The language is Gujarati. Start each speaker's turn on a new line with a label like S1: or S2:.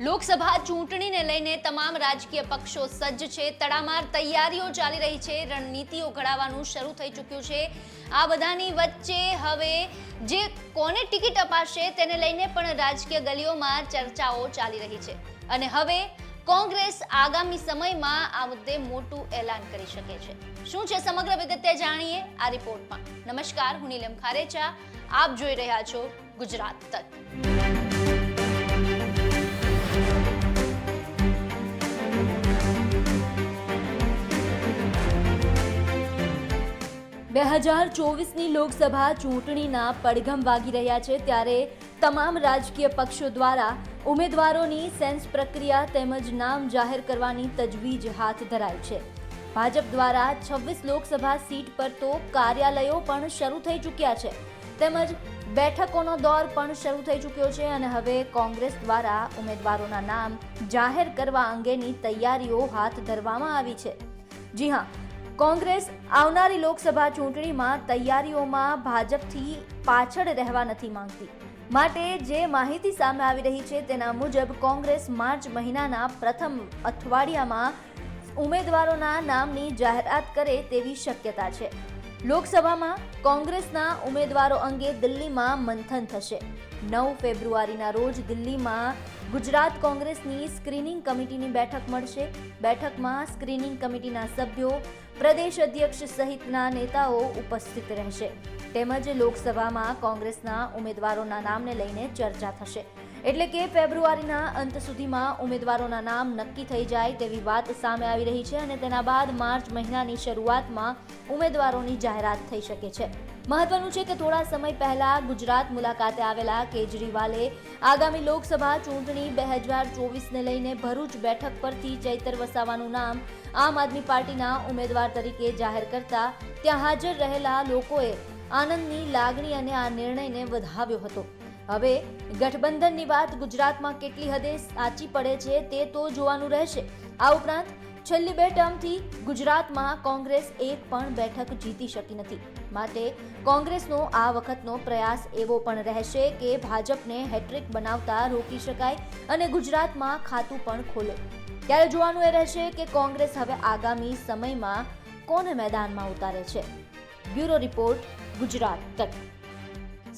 S1: લોકસભા ચૂંટણીને લઈને તમામ રાજકીય પક્ષો સજ્જ છે. તડામાર તૈયારીઓ ચાલી રહી છે. રણનીતિઓ ઘડાવવાનું શરૂ થઈ ચૂક્યું છે. આ બધાની વચ્ચે હવે જે કોને ટિકિટ અપાશે તેને લઈને પણ રાજકીય ગલીઓમાં ચર્ચાઓ ચાલી રહી છે. અને હવે કોંગ્રેસ આગામી સમયમાં આ મુદ્દે મોટું એલાન કરી શકે છે. શું છે સમગ્ર વિગતે જાણીએ? આ રિપોર્ટમાં. નમસ્કાર, હું નીલમ ખારેચા. આપ જોઈ રહ્યા છો ગુજરાત તક. બે હજાર ચોવીસની લોકસભા ચૂંટણીના પડઘમ વાગી રહ્યા છે ત્યારે તમામ રાજકીય પક્ષો દ્વારા ઉમેદવારોની સેન્સ પ્રક્રિયા તેમજ નામ જાહેર કરવાની તજવીજ હાથ ધરાઈ છે. ભાજપ દ્વારા છવ્વીસ લોકસભા સીટ પર તો કાર્યાલયો પણ શરૂ થઈ ચૂક્યા છે. તેમજ બેઠકોનો દોર પણ શરૂ થઈ ચૂક્યો છે અને હવે કોંગ્રેસ દ્વારા ઉમેદવારોના નામ જાહેર કરવા અંગેની તૈયારીઓ હાથ ધરવામાં આવી છે. જી હા કોંગ્રેસ આવનારી લોકસભા ચૂંટણીમાં તૈયારીઓમાં ભાજપથી પાછળ રહેવા નથી માંગતી. માટે જે માહિતી સામે આવી રહી છે તેના મુજબ કોંગ્રેસ માર્ચ મહિનાના પ્રથમ અઠવાડિયામાં ઉમેદવારોના નામની જાહેરાત કરે તેવી શક્યતા છે. લોકસભામાં કોંગ્રેસના ઉમેદવારો અંગે દિલ્હીમાં મંથન થશે. નવ ફેબ્રુઆરીના રોજ દિલ્હીમાં ગુજરાત કોંગ્રેસની સ્ક્રીનિંગ કમિટીની બેઠક મળશે. બેઠકમાં સ્ક્રીનિંગ કમિટીના સભ્યો, પ્રદેશ અધ્યક્ષ સહિતના નેતાઓ ઉપસ્થિત રહેશે. તેમજ લોકસભામાં કોંગ્રેસના ઉમેદવારોના નામને લઈને ચર્ચા થશે. એટલે કે ફેબ્રુઆરીના અંત સુધીમાં ઉમેદવારોના નામ નક્કી થઈ જાય તેવી વાત સામે આવી રહી છે અને તેના બાદ માર્ચ મહિનાની શરૂઆતમાં ઉમેદવારોની જાહેરાત થઈ શકે છે. મહત્વનું છે કે થોડા સમય પહેલા ગુજરાત મુલાકાતે આવેલા કેજરીવાલે આગામી લોકસભા ચૂંટણી બે હજાર ચોવીસને લઈને ભરૂચ બેઠક પરથી ચૈતર વસાવાનું નામ આમ આદમી પાર્ટીના ઉમેદવાર તરીકે જાહેર કરતા ત્યાં હાજર રહેલા લોકોએ આનંદની લાગણી અને આ નિર્ણયને વધાવ્યો હતો. હવે ગઠબંધનની વાત ગુજરાતમાં કેટલી હદે સાચી પડે છે તે તો જોવાનું રહેશે. આ ઉપરાંત, છેલ્લી બે ટર્મથી ગુજરાતમાં કોંગ્રેસ એક પણ બેઠક જીતી શકી નથી. માટે કોંગ્રેસનો આ વખતનો પ્રયાસ એવો પણ રહેશે કે ભાજપને હેટ્રિક બનાવતા રોકી શકાય અને ગુજરાતમાં ખાતું પણ ખોલે. ત્યારે જોવાનું એ રહેશે કે કોંગ્રેસ હવે આગામી સમયમાં કોને મેદાનમાં ઉતારે છે. બ્યુરો રિપોર્ટ ગુજરાત તક.